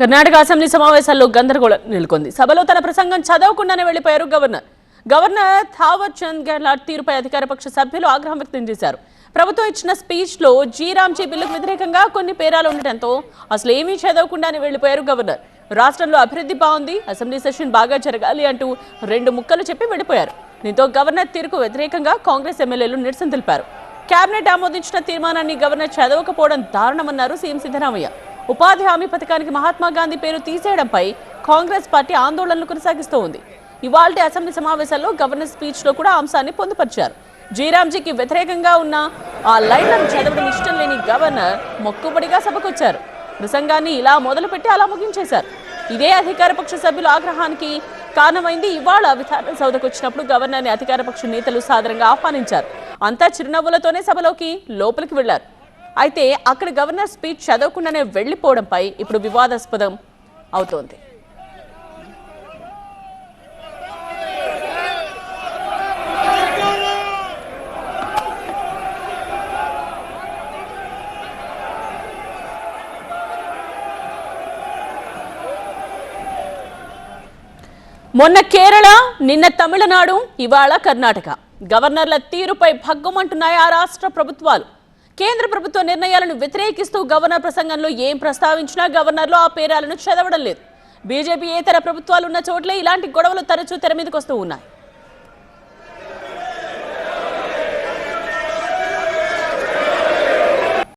Karnataka assembly సమావేశాల్లో గందరగోళం నెలకొంది. సభలో తన ప్రసంగం చదవకుండానే వెళ్ళిపోయారు గవర్నర్. గవర్నర్ థావర్ చంద్ గెహ్లాట్ తీరుపై అధికార పక్ష సభ్యులు ఆగ్రహం వ్యక్తం చేశారు. ప్రభుత్వం ఇచ్చిన స్పీచ్లో జీరాంజీ బిల్లుకు వ్యతిరేకంగా కొన్ని పేరాలు ఉండటంతో అసలు ఏమీ చదవకుండానే వెళ్ళిపోయారు గవర్నర్. రాష్ట్రంలో అభివృద్ధి బాగుంది అసెంబ్లీ సెషన్ బాగా జరగాలి అంటూ రెండు ముక్కలు చెప్పి వెళ్ళిపోయారు. దీంతో గవర్నర్ తీరుకు వ్యతిరేకంగా కాంగ్రెస్ ఎమ్మెల్యేలు నిరసన తెలిపారు. కేబినెట్ ఆమోదించిన తీర్మానాన్ని గవర్నర్ చదవకపోవడం దారుణమన్నారు సీఎం సిద్ధరామయ్య. ఉపాధి హామీ పథకానికి మహాత్మా గాంధీ పేరు తీసేయడంపై కాంగ్రెస్ పార్టీ ఆందోళనలు కొనసాగిస్తూ ఉంది. ఇవాళ అసెంబ్లీ సమావేశాల్లో గవర్నర్ స్పీచ్లో కూడా అంశాన్ని పొందుపరిచారు. జయరాంజీకి వ్యతిరేకంగా ఉన్న ఆ లైన్లను చదవడం ఇష్టం లేని గవర్నర్ మొక్కుబడిగా సభకొచ్చారు. ప్రసంగాన్ని ఇలా మొదలుపెట్టి అలా ముగించేశారు. ఇదే అధికార పక్ష సభ్యుల ఆగ్రహానికి కారణమైంది ఇవాళ విధానసౌదకు వచ్చినప్పుడు గవర్నర్ని అధికార పక్ష నేతలు సాదరంగా ఆహ్వానించారు. అంతా చిరునవ్వులతోనే సభలోకి లోపలికి వెళ్ళారు అయితే అక్కడ గవర్నర్ స్పీచ్ చదవకుండానే వెళ్ళిపోవడంపై ఇప్పుడు వివాదాస్పదం అవుతోంది. మొన్న కేరళ నిన్న తమిళనాడు ఇవాళ కర్ణాటక. గవర్నర్ల తీరుపై భగ్గుమంటున్నాయి ఆ రాష్ట్ర ప్రభుత్వాలు? కేంద్ర ప్రభుత్వ నిర్ణయాలను వ్యతిరేకిస్తూ గవర్నర్ ప్రసంగంలో ఏం ప్రస్తావించినా గవర్నర్లు ఆ పేరాలను చదవడం లేదు. బీజేపీ ఏతర ప్రభుత్వాలు ఉన్న చోట్లే ఇలాంటి గొడవలు తరచూ తెర మీదకి వస్తూ ఉన్నాయి.